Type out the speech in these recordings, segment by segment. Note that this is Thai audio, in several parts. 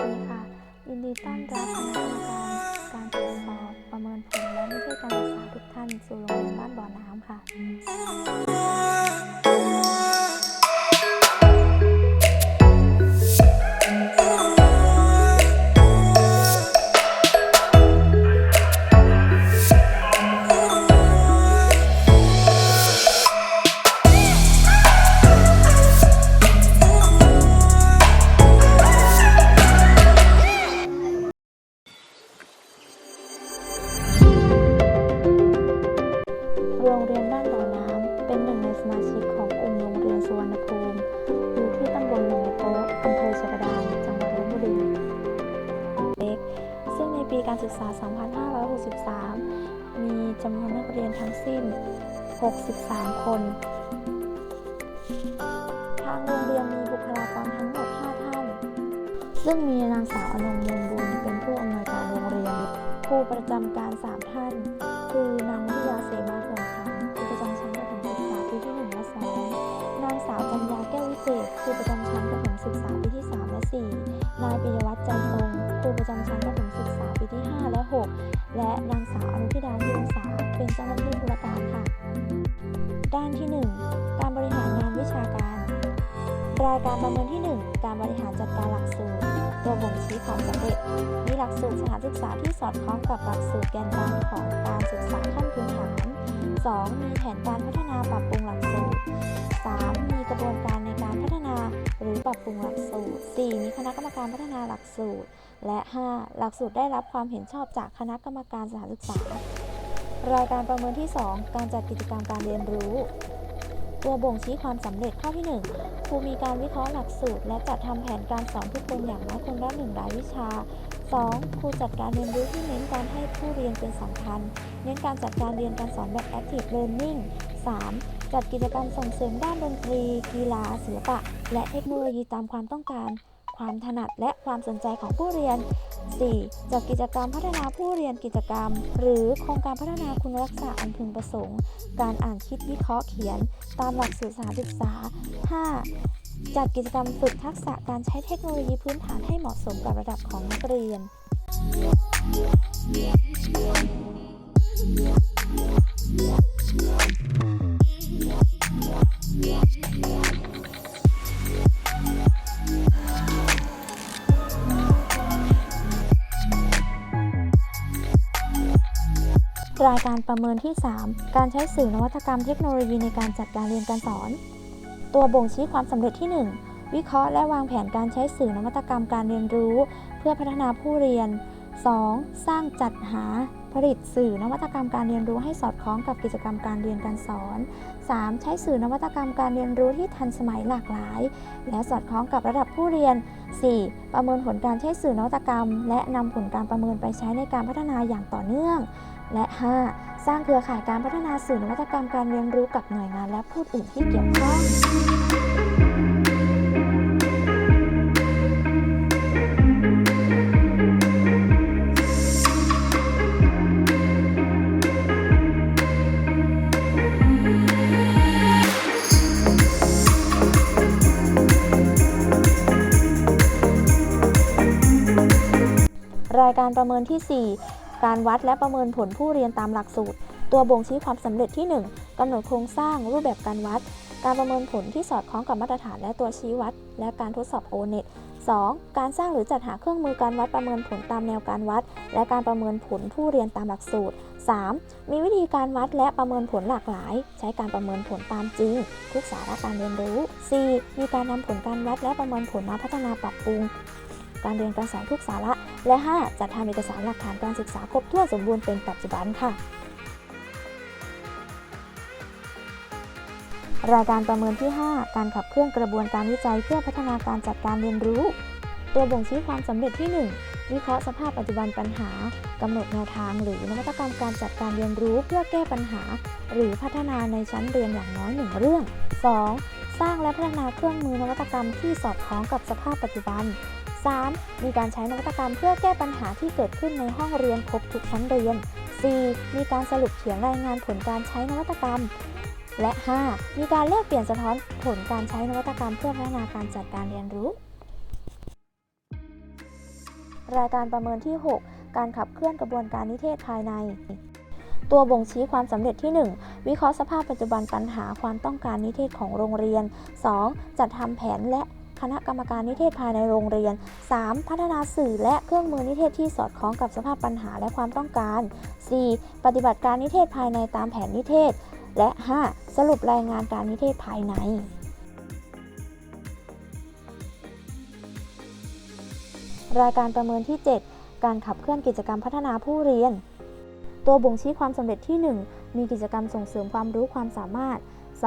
ดีค่ะ ยินดีต้อนรับคณะกรรมการการตรวจสอบประเมินผลและนิเทศการศึกษาทุกท่านสู่โรงเรียนบ้านบ่อน้ำค่ะ 2563 มีจำนวนนักเรียนทั้งสิ้น 63 คน ทางโรงเรียนมีบุคลากรทั้งหมด 5 ท่าน ซึ่งมีนางสาวอนงมูลบุญเป็นผู้อำนวยการโรงเรียน ครูประจำการ 3 ท่าน คือนางวิทยาเสมาผงคำครูประจำชั้นประถมศึกษาปีที่ 1 และ 2 นางสาวจัญญาแก้ววิเศษครูประจำชั้นประถมศึกษาปีที่ 3 และ 4 นายปิยวัฒน์ใจตรงครูประจำชั้นประถมศึกษาปีที่ 5 และ 6 และนางสาวอนุทิดาพิมษาเป็นเจ้าหน้าที่ธุรการค่ะ ด้านที่ 1 การบริหารงานวิชาการ รายการประเมินที่ 1 การบริหารจัดการหลักสูตรตัวบ่งชี้ความสำเร็จมีหลักสูตรสถานศึกษาที่สอดคล้องกับหลักสูตรแกนกลางของการศึกษาขั้นพื้นฐาน 2. มีแผนการพัฒนาปรับปรุงหลัก รือปรับปรุงหลักสูตร 4. มีคณะกรรมการพัฒนาหลักสูตร และ 5. หลักสูตรได้รับความเห็นชอบจากคณะกรรมการสถานศึกษา รายการประเมินที่ 2 การจัดกิจกรรมการเรียนรู้ ตัวบ่งชี้ความสำเร็จข้อที่ 1 ครูมีการวิเคราะห์หลักสูตร และจัดทำแผนการสอนทุกคนอย่างน้อยคนละหนึ่งรายวิชา 2. ครูจัดการเรียนรู้ที่เน้นการให้ผู้เรียนเป็นสำคัญ เน้นการจัดการเรียนการสอนแบบ active learning 3. จัดกิจกรรมส่งเสริมด้านดนตรี กีฬา ศิลปะ และเทคโนโลยีตามความต้องการ ความถนัดและความสนใจของผู้เรียน 4. จัดกิจกรรมพัฒนาผู้เรียนกิจกรรม หรือโครงการพัฒนาคุณลักษณะอันพึงประสงค์ การอ่านคิดวิเคราะห์เขียน ตามหลักสูตรสานศึกษา 5. จัดกิจกรรมฝึกทักษะการใช้เทคโนโลยีพื้นฐานให้เหมาะสมกับระดับของนักเรียน รายการประเมินที่ 3 การใช้สื่อนวัตกรรมเทคโนโลยีในการจัดการเรียนการสอน ตัวบ่งชี้ความสำเร็จที่ 1 วิเคราะห์และวางแผนการใช้สื่อนวัตกรรมการเรียนรู้ เพื่อพัฒนาผู้เรียน 2. สร้างจัดหาผลิตสื่อนวัตกรรมการเรียนรู้ให้สอดคล้องกับกิจกรรมการเรียนการสอน 3. ใช้สื่อนวัตกรรมการเรียนรู้ที่ทันสมัยหลากหลาย และสอดคล้องกับระดับผู้เรียน 4. ประเมินผลการใช้สื่อนวัตกรรม และนำผลการประเมินไปใช้ในการพัฒนาอย่างต่อเนื่อง และ 5. สร้างเครือข่ายการพัฒนาสื่อนวัตกรรมการเรียนรู้กับหน่วยงานและผู้อื่นที่เกี่ยวข้องรายการประเมินที่ 4 การวัดและประเมินผลผู้เรียนตามหลักสูตร ตัวบ่งชี้ความสำเร็จที่ 1กำหนดโครงสร้างรูปแบบการวัด การประเมินผลที่สอดคล้องกับมาตรฐานและตัวชี้วัด และการทดสอบ O-NET 2. การสร้างหรือจัดหาเครื่องมือการวัดประเมินผลตามแนวการวัด และการประเมินผลผู้เรียนตามหลักสูตร 3. มีวิธีการวัดและประเมินผลหลากหลาย ใช้การประเมินผลตามจริง ทุกสาระการเรียนรู้ 4. มีการนำผลการวัดและประเมินผลมาพัฒนาปรับปรุง การเรียนการสอนทุกสาระ และ 5. จัดทำเอกสารหลักฐานการศึกษาครบถ้วนสมบูรณ์เป็นปัจจุบันค่ะ รายการประเมินที่ 5 การขับเคลื่อนกระบวนการวิจัยเพื่อพัฒนาการจัดการเรียนรู้ ตัวบ่งชี้ความสำเร็จที่ 1วิเคราะห์สภาพปัจจุบันปัญหา กำหนดแนวทางหรือนวัตกรรมการจัดการเรียนรู้เพื่อแก้ปัญหา หรือพัฒนาในชั้นเรียนอย่างน้อยหนึ่งเรื่อง 2. สร้างและพัฒนาเครื่องมือนวัตกรรมที่สอดคล้องกับสภาพปัจจุบัน 3. มีการใช้นวัตกรรมเพื่อแก้ปัญหาที่เกิดขึ้นในห้องเรียนครบทุกชั้นเรียน 4. มีการสรุปเขียนรายงานผลการใช้นวัตกรรม และ 5. มีการแลกเปลี่ยนสะท้อนผลการใช้นวัตกรรมเพื่อพัฒนาการจัดการเรียนรู้ รายการประเมินที่ 6 การขับเคลื่อนกระบวนการนิเทศภายใน ตัวบ่งชี้ความสำเร็จที่ 1 วิเคราะห์สภาพปัจจุบันปัญหาความต้องการนิเทศของโรงเรียน 2. จัดทำแผนและ คณะกรรมการนิเทศภายในโรงเรียน 3. พัฒนาสื่อและเครื่องมือนิเทศที่สอดคล้องกับสภาพปัญหาและความต้องการ 4. ปฏิบัติการนิเทศภายในตามแผนนิเทศ และ 5. สรุปรายงานการนิเทศภายในรายการประเมินที่ 7 การขับเคลื่อนกิจกรรมพัฒนาผู้เรียน ตัวบ่งชี้ความสำเร็จที่ 1 มีกิจกรรมส่งเสริมความรู้ความสามารถ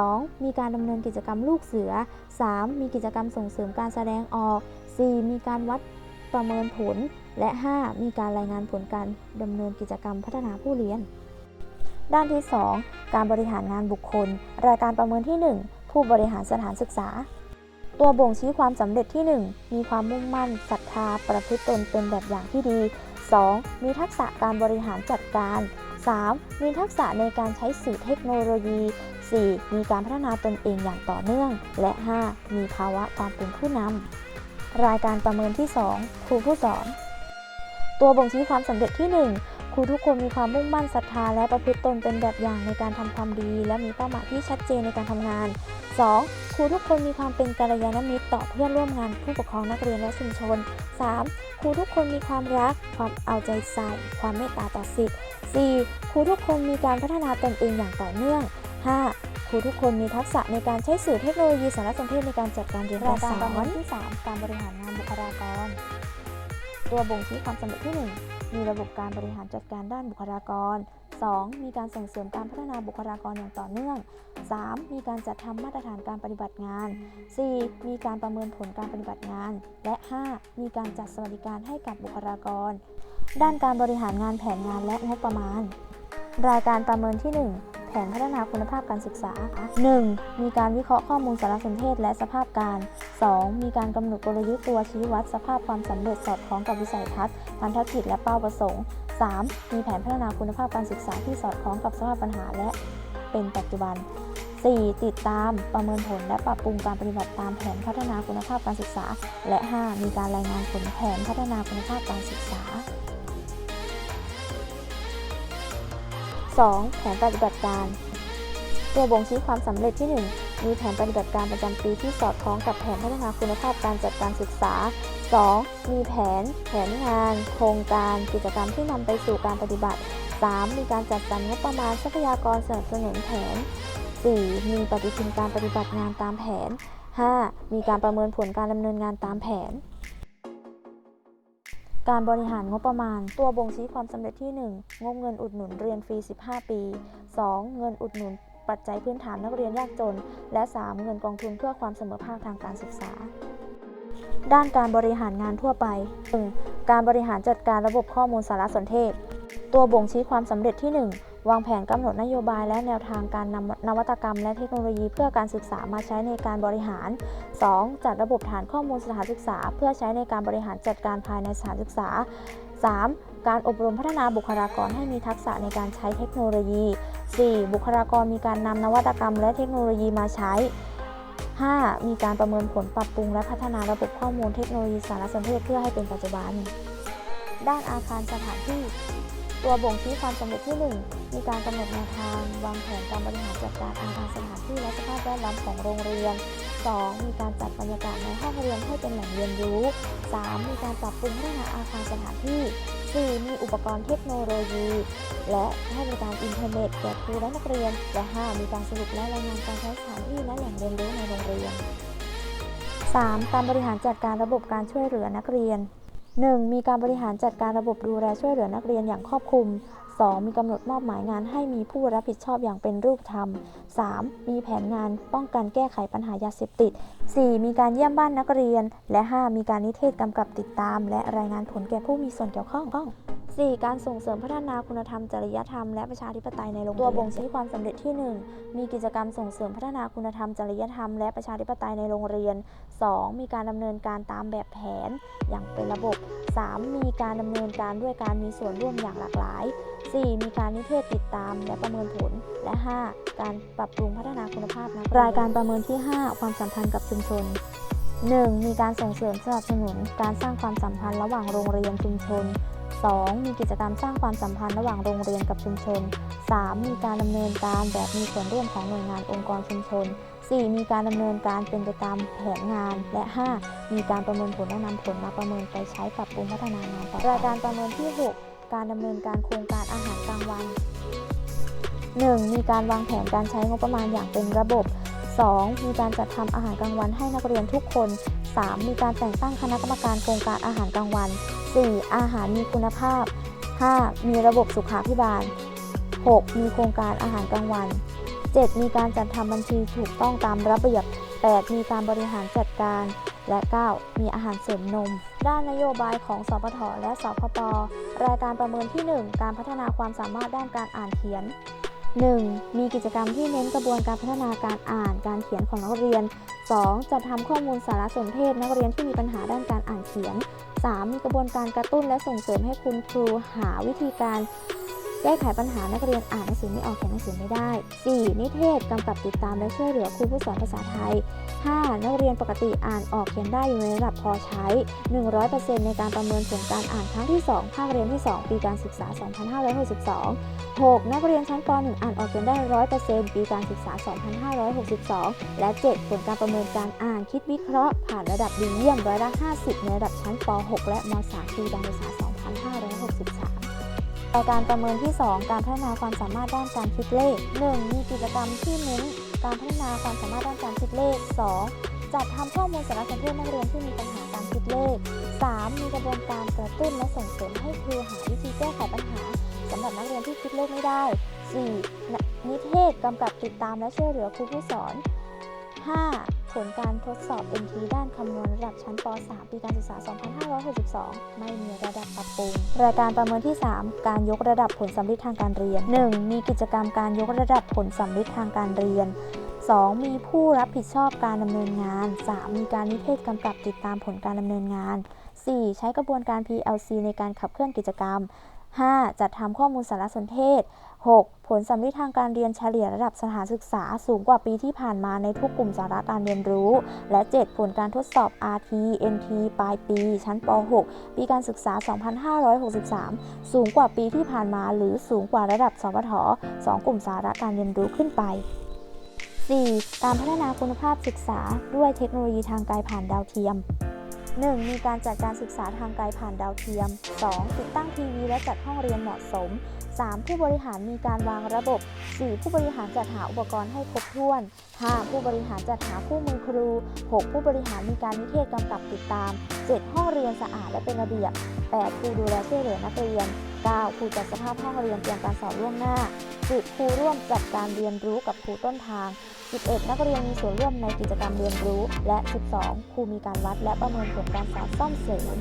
2. มีการดำเนินกิจกรรมลูกเสือ 3. มีกิจกรรมส่งเสริมการแสดงออก 4. มีการวัดประเมินผล และ 5. มีการรายงานผลการดำเนินกิจกรรมพัฒนาผู้เรียน ด้านที่ 2 การบริหารงานบุคคล รายการประเมินที่ 1 ผู้บริหารสถานศึกษา ตัวบ่งชี้ความสำเร็จที่ 1 มีความมุ่งมั่นศรัทธา ประพฤติตนเป็นแบบอย่างที่ดี 2. มีทักษะการบริหารจัดการ 3. มีทักษะในการใช้สื่อเทคโนโลยี 4. มีการพัฒนาตนเองอย่างต่อเนื่อง และ 5. มีภาวะความเป็นผู้นำ รายการประเมินที่ 2 ครูผู้สอน ตัวบ่งชี้ความสำเร็จที่ 1 ครูทุกคนมีความมุ่งมั่นศรัทธาและประพฤติตนเป็นแบบอย่างในการทำความดี และมีเป้าหมายที่ชัดเจนในการทำงาน 2. ครูทุกคนมีความเป็นกัลยาณมิตรต่อเพื่อนร่วมงานผู้ปกครองนักเรียนและชุมชน 3. ครูทุกคนมีความรัก ความเอาใจใส่ ความเมตตาต่อสิทธิ์ 4. ครูทุกคนมีการพัฒนาตนเองอย่างต่อเนื่อง 5. ครูทุกคนมีทักษะในการใช้สื่อเทคโนโลยีสารสนเทศในการจัดการเรียนการสอนรายการประเมินที่ 3 การบริหารงานบุคลากร ตัวบ่งชี้ความสำเร็จที่ 1 มีระบบการบริหารจัดการด้านบุคลากร 2. มีการส่งเสริมการพัฒนาบุคลากรอย่างต่อเนื่อง 3. มีการจัดทำมาตรฐานการปฏิบัติงาน 4. มีการประเมินผลการปฏิบัติงาน และ 5. มีการจัดสวัสดิการให้กับบุคลากร ด้านการบริหารงานแผนงานและงบประมาณ รายการประเมินที่ 1 ผนพัฒนาคุณภาพการศึกษา 1. มีการวิเคราะห์ข้อมูลสารสนเทศและสภาพการ 2. มีการกำหนดกลยุทธ์ตัวชี้วัดสภาพความสำเร็จสอดคล้องกับวิสัยทัศน์พันธกิจและเป้าประสงค์ 3. มีแผนพัฒนาคุณภาพการศึกษาที่สอดคล้องกับสภาพปัญหาและเป็นปัจจุบัน 4. ติดตามประเมินผลและปรับปรุงการปฏิบัติตามแผนพัฒนาคุณภาพการศึกษา และ 5. มีการรายงานผลแผนพัฒนาคุณภาพการศึกษา 2. แผนปฏิบัติการ ตัวบ่งชี้ความสำเร็จที่ 1 มีแผนปฏิบัติการประจำปีที่สอดคล้องกับแผนพัฒนาคุณภาพการจัดการศึกษา 2. มีแผน แผนงาน โครงการ กิจกรรมที่นำไปสู่การปฏิบัติ 3. มีการจัดสรรงบประมาณทรัพยากรสนับสนุนแผน 4. มีปฏิทินการปฏิบัติงานตามแผน 5. มีการประเมินผลการดำเนินงานตามแผน การบริหารงบประมาณ ตัวบ่งชี้ความสำเร็จที่ 1 งบเงินอุดหนุนเรียนฟรี 15 ปี 2. เงินอุดหนุนปัจจัยพื้นฐานนักเรียนยากจน และ 3. เงินกองทุนเพื่อความเสมอภาคทางการศึกษา ด้านการบริหารงานทั่วไป 1. การบริหารจัดการระบบข้อมูลสารสนเทศ ตัวบ่งชี้ความสำเร็จที่ 1 วางแผนกำหนดนโยบายและแนวทางการนำนวัตกรรม และเทคโนโลยีเพื่อการศึกษามาใช้ในการบริหาร 2. จัดระบบฐานข้อมูลสถานศึกษา เพื่อใช้ในการบริหารจัดการภายในสถานศึกษา 3. การอบรมพัฒนาบุคลากรให้มีทักษะในการใช้เทคโนโลยี 4. บุคลากรมีการนำนวัตกรรม และเทคโนโลยีมาใช้ 5. มีการประเมินผลปรับปรุง และพัฒนาระบบข้อมูลเทคโนโลยีสารสนเทศเพื่อให้เป็นปัจจุบัน ด้านอาคารสถานที่ ตัวบ่งชี้ความสำเร็จที่ 1 มีการกำหนดแนวทางวางแผนการบริหารจัดการอาคารสถานที่และสภาพแวดล้อมของโรงเรียน 2. มีการจัดบรรยากาศในห้องเรียนให้เป็นแหล่งเรียนรู้ 3. มีการปรับปรุงพัฒนาอาคารสถานที่ 4. มีอุปกรณ์เทคโนโลยี และให้บริการอินเทอร์เน็ตแก่ครูและนักเรียน และ 5. มีการสรุปและรายงานการใช้สถานที่และแหล่งเรียนรู้ในโรงเรียน 3. การบริหารจัดการระบบการช่วยเหลือนักเรียน 1. มีการบริหารจัดการระบบดูแลช่วยเหลือนักเรียนอย่างครอบคลุม 2. มีกำหนดมอบหมายงานให้มีผู้รับผิดชอบอย่างเป็นรูปธรรม 3. มีแผนงานป้องกันแก้ไขปัญหายาเสพติด 4. มีการเยี่ยมบ้านนักเรียน และ 5. มีการนิเทศกำกับติดตาม และรายงานผลแก่ผู้มีส่วนเกี่ยวข้อง 4. การส่งเสริมพัฒนาคุณธรรม จริยธรรม และประชาธิปไตยในโรงเรียน ตัวบ่งชี้ความสำเร็จที่ 1 มีกิจกรรมส่งเสริมพัฒนาคุณธรรม จริยธรรม และประชาธิปไตยในโรงเรียน 2. มีการดำเนินการตามแบบแผนอย่างเป็นระบบ 3. มีการดำเนินการด้วยการมีส่วนร่วมอย่างหลากหลาย 4. มีการนิเทศติดตามและประเมินผล และ 5. การปรับปรุงพัฒนาคุณภาพนะรายการประเมินที่ 5 ความสัมพันธ์กับชุมชน 1. มีการส่งเสริมสนับสนุน การสร้างความสัมพันธ์ระหว่างโรงเรียนชุมชน 2. มีกิจกรรมสร้างความสัมพันธ์ระหว่างโรงเรียนกับชุมชน 3. มีการดำเนินการแบบมีส่วนร่วมของหน่วยงานองค์กรชุมชน 4. มีการดำเนินการเป็นไปตามแผนงาน และ 5. มีการประเมินผลและนำผลมาประเมินไปใช้ปรับปรุงพัฒนางานต่อรายการประเมินที่ 6 การดำเนินการโครงการอาหารกลางวัน 1. มีการวางแผนการใช้งบประมาณอย่างเป็นระบบ 2. มีการจัดทำอาหารกลางวันให้นักเรียนทุกคน 3. มีการแต่งตั้งคณะกรรมการโครงการอาหารกลางวัน 4. อาหารมีคุณภาพ 5. มีระบบสุขาภิบาล 6. มีโครงการอาหารกลางวัน 7. มีการจัดทำบัญชีถูกต้องตามระเบียบ 8. มีการบริหารจัดการ และ 9. มีอาหารเสริมนม ด้านนโยบายของสพทและสพปรายการประเมินที่ 1 การพัฒนาความสามารถด้านการอ่านเขียน 1. มีกิจกรรมที่เน้นกระบวนการพัฒนาการอ่านการเขียนของนักเรียน 2. จัดทำข้อมูลสารสนเทศนักเรียนที่มีปัญหาด้านการอ่านเขียน 3. มีกระบวนการกระตุ้นและส่งเสริมให้คุณครูหาวิธีการ แก้ไขปัญหานักเรียนอ่านหนังสือไม่ออกเขียนหนังสือไม่ได้ 4. นิเทศกำกับติดตามและช่วยเหลือครูผู้สอนภาษาไทย 5. นักเรียนปกติอ่านออกเขียนได้อยู่ในระดับพอใช้ 100%ในการประเมินผลการอ่านครั้งที่ 2 ภาคเรียนที่ 2 ปีการศึกษา 2562 6. นักเรียนชั้นป .1 อ่านออกเขียนได้ 100%ปีการศึกษา 2562 และ 7. ผลการประเมินการอ่านคิดวิเคราะห์ ผ่านระดับดีเยี่ยมร้อยละ50 ในระดับชั้นป .6 และม .3 ปีการศึกษา 2563 รายการประเมินที่ 2 การพัฒนาความสามารถด้านการคิดเลข 1. มีกิจกรรมที่เน้นการพัฒนาความสามารถด้านการคิดเลข 2. จัดทำข้อมูลสารสนเทศนักเรียนที่มีปัญหาการคิดเลข 3. มีกระบวนการกระตุ้นและส่งเสริมให้ครูหาวิธีแก้ไขปัญหาสำหรับนักเรียนที่คิดเลขไม่ได้ 4. นิเทศกำกับติดตามและช่วยเหลือครูผู้สอน 5. ผลการทดสอบ NT ด้านคำนวณระดับชั้นป .3 ปีการศึกษา 2562 ไม่มีระดับปรับปรุง รายการประเมินที่ 3 การยกระดับผลสำลิดทางการเรียน 1. มีกิจกรรมการยกระดับผลสำลิดทางการเรียน 2. มีผู้รับผิดชอบการดำเนินงาน 3. มีการนิเทศกำกับติดตามผลการดำเนินงาน 4. ใช้กระบวนการ PLC ในการขับเคลื่อนกิจกรรม 5. จัดทำข้อมูลสารสนเทศ 6. ผลสำลิดทางการเรียนเฉลี่ยระดับสถานศึกษาสูงกว่าปีที่ผ่านมาในทุกกลุ่มสาระการเรียนรู้ และ 7. ผลการทดสอบ RT NT ปลายปี ชั้นป .6 ปีการศึกษา 2563 สูงกว่าปีที่ผ่านมาหรือสูงกว่าระดับสพท2กลุ่มสาระการเรียนรู้ขึ้นไป 4. การพัฒนาคุณภาพศึกษาด้วยเทคโนโลยีทางไกลผ่านดาวเทียม 1. มีการจัดการศึกษาทางไกลผ่านดาวเทียม 2. ติดตั้งทีวีและจัดห้องเรียนเหมาะสม 3. ผู้บริหารมีการวางระบบ 4. ผู้บริหารจัดหาอุปกรณ์ให้ครบถ้วน 5. ผู้บริหารจัดหาคู่มือครู 6. ผู้บริหารมีการนิเทศกำกับติดตาม 7. ห้องเรียนสะอาดและเป็นระเบียบ 8. ครูดูแลช่วยเหลือนักเรียน 9. ครูจัดสภาพห้องเรียนเตรียมการสอบล่วงหน้า 10. ครูร่วมจัดการเรียนรู้กับครูต้นทาง 11 นักเรียนมีส่วนร่วมในกิจกรรมเรียนรู้ และ 12 ครูมีการวัดและประเมินผลการสอบซ่อมเสริม